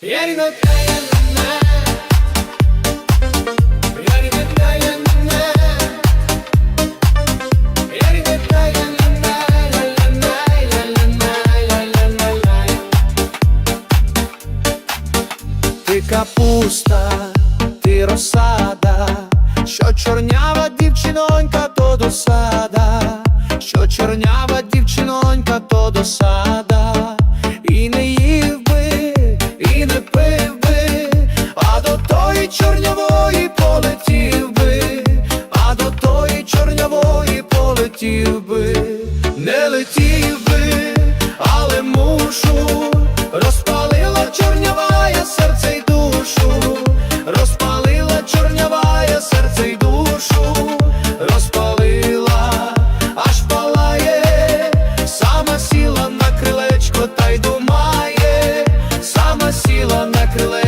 Ти капуста, ти розсада, що чорнява дівчинонька, то досада, що чорнява дівчинонька, то досада, тої чорнявої полетів би, а до тої чорнявої полетів би, не летів би, але мушу, розпалила чорнявая серце й душу, розпалила чорнявая серце й душу, розпалила, аж палає, сама сіла на крилечко та й думає, сама сіла на крилечко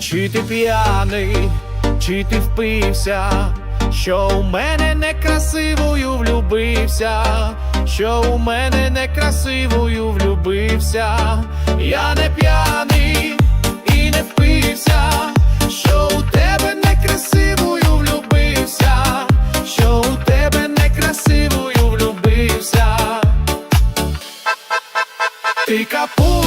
Чи ти п'яний, чи ти впився, що у мене некрасивою влюбився, що у мене некрасивою влюбився, я не п'яний і не впився, що у тебе некрасивою влюбився, що у тебе некрасивою влюбився. Ти капуста